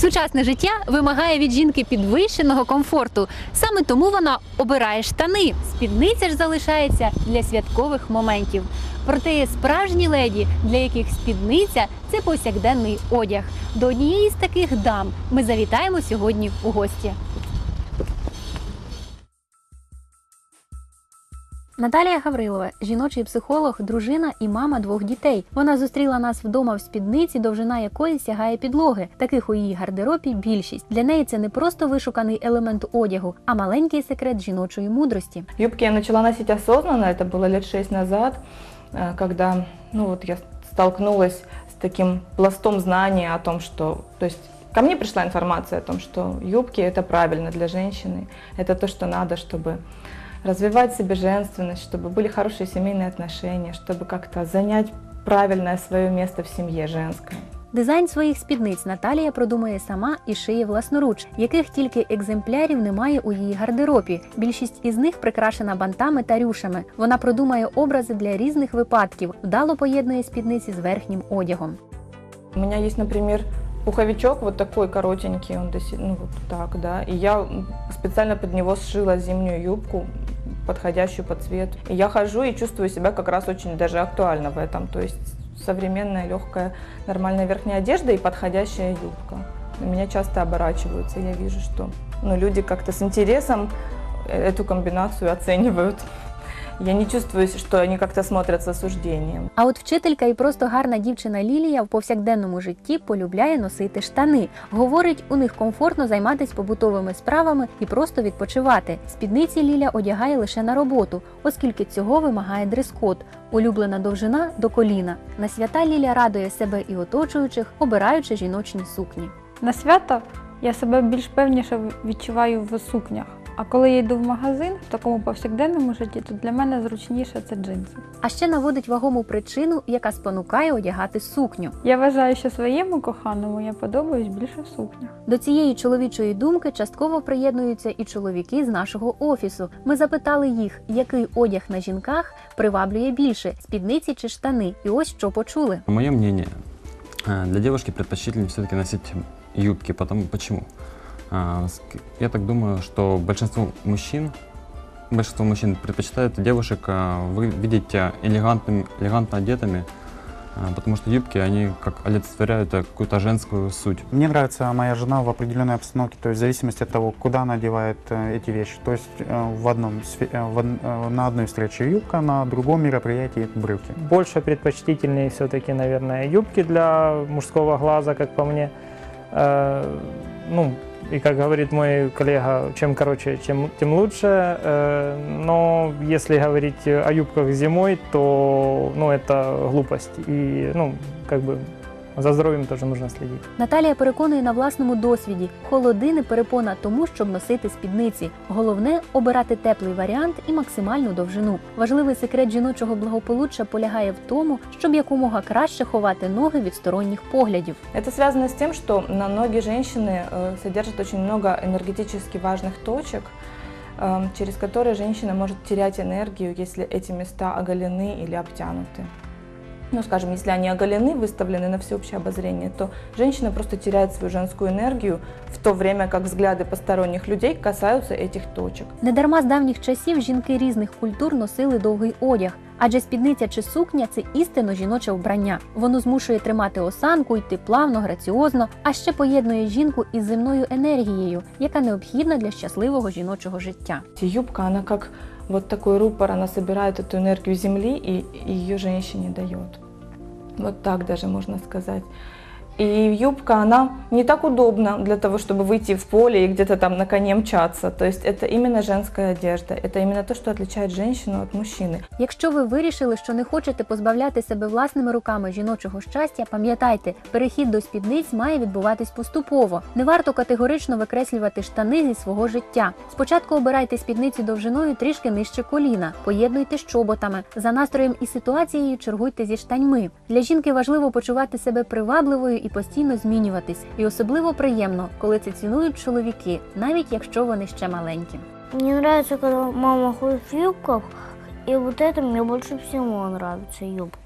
Сучасне життя вимагає від жінки підвищеного комфорту. Саме тому вона обирає штани. Спідниця ж залишається для святкових моментів. Проте є справжні леді, для яких спідниця це повсякденний одяг. До однієї з таких дам ми завітаємо сьогодні у гості. Наталія Гаврилова, жіночий психолог, дружина і мама двох дітей. Вона зустріла нас вдома в спідниці, довжина якої сягає підлоги. Таких у її гардеробі більшість. Для неї це не просто вишуканий елемент одягу, а маленький секрет жіночої мудрості. Юбки я начала носить осознанно, это было лет шесть назад, э, когда ну, вот я столкнулась с таким пластом знания о том, что... То есть ко мне пришла информация о том, что юбки это правильно для женщины, это то, что надо, чтобы развивать себе женственность, чтобы были хорошие семейные отношения, чтобы как-то занять правильное свое место в семье женское. Дизайн своїх спідниць Наталія продумує сама і шиє власноруч, яких тільки екземплярів немає у її гардеробі. Більшість із них прикрашена бантами та рюшами. Вона продумує образи для різних випадків, вдало поєднує спідниці з верхнім одягом. У меня есть, например, пуховичок вот такой коротенький, он до си- ну вот так, да, и я м, специально под него сшила зимнюю юбку, подходящую по цвету. И я хожу и чувствую себя как раз очень даже актуально в этом, то есть современная, легкая, нормальная верхняя одежда и подходящая юбка. На меня часто оборачиваются, я вижу, что ну, люди как-то с интересом э, эту комбинацию оценивают. Я не чувствую, что они как-то смотрят с осуждением. А от вчителька і просто гарна дівчина Лілія в повсякденному житті полюбляє носити штани. Говорить, у них комфортно займатися побутовими справами і просто відпочивати. Спідниці Ліля одягає лише на роботу, оскільки цього вимагає дрес-код. Улюблена довжина до коліна. На свята Ліля радує себе і оточуючих, обираючи жіночні сукні. На свято я себе більш певніше відчуваю в сукнях. А коли я йду в магазин в такому повсякденному житті, то для мене зручніше це джинси. А ще наводить вагому причину, яка спонукає одягати сукню. Я вважаю, що своєму коханому я подобаюсь більше в сукнях. До цієї чоловічої думки частково приєднуються і чоловіки з нашого офісу. Ми запитали їх, який одяг на жінках приваблює більше спідниці чи штани. І ось що почули. Мое мнение, э, для девушки предпочтительнее все-таки носить юбки. Потому, почему? А, Я так думаю, что большинство мужчин, большинство мужчин предпочитают девушек а, вы видеть а, элегантными, элегантно одетыми, потому что юбки, они как олицетворяют какую-то женскую суть. Мне нравится моя жена в определенной обстановке, то есть в зависимости от того, куда она одевает э, эти вещи. То есть э, в одном, э, в на одной встрече юбка, на другом мероприятии брюки. Больше предпочтительнее все-таки, наверное, юбки для мужского глаза, как по мне. Ну, и как говорит мой коллега, чем короче, чем, тем лучше. Э, но если говорить о юбках зимой, то ну, это глупость. И ну, как бы за здоровьем тоже нужно следить. Наталія переконує на власному досвіді: холоди не перепона тому, щоб носити спідниці. Головне обирати теплий варіант і максимальну довжину. Важливий секрет жіночого благополуччя полягає в тому, щоб якомога краще ховати ноги від сторонніх поглядів. Это связано с тем, что на ноги женщины э, содержат очень много энергетически важных точек, э, через которые женщина может терять энергию, если эти места оголены или обтянуты. Ну, скажем, если они оголены, выставлены на всеобщее обозрение, то женщина просто теряет свою женскую энергию, в то время как взгляды посторонних людей касаются этих точек. Недарма з давніх часів жінки різних культур носили довгий одяг. Адже спідниця чи сукня це істинно жіноче вбрання. Воно змушує тримати осанку, йти плавно, граціозно, а ще поєднує жінку із земною енергією, яка необхідна для щасливого жіночого життя. И юбка, она как вот такой рупор, она собирает эту энергию земли и ее женщине дает. Вот так даже можно сказать. И юбка, она не так удобна для того, чтобы выйти в поле и где-то там на коне мчаться. То есть это именно женская одежда. Это именно то, что отличает женщину от мужчины. Якщо ви вирішили, що не хочете позбавляти себе власними руками жіночого щастя, пам'ятайте, перехід до спідниць має відбуватись поступово. Не варто категорично викреслювати штани зі свого життя. Спочатку обирайте спідниці довжиною трішки нижче коліна, поєднуйте з чоботами. За настроєм і ситуацією чергуйте зі штаньми. Для жінки важливо почувати себе привабливою і постійно змінюватись. І особливо приємно, коли це цінують чоловіки, навіть якщо вони ще маленькі. Мені подобається, коли мама ходить в юбках, і вот это мне больше всего нравится юбка.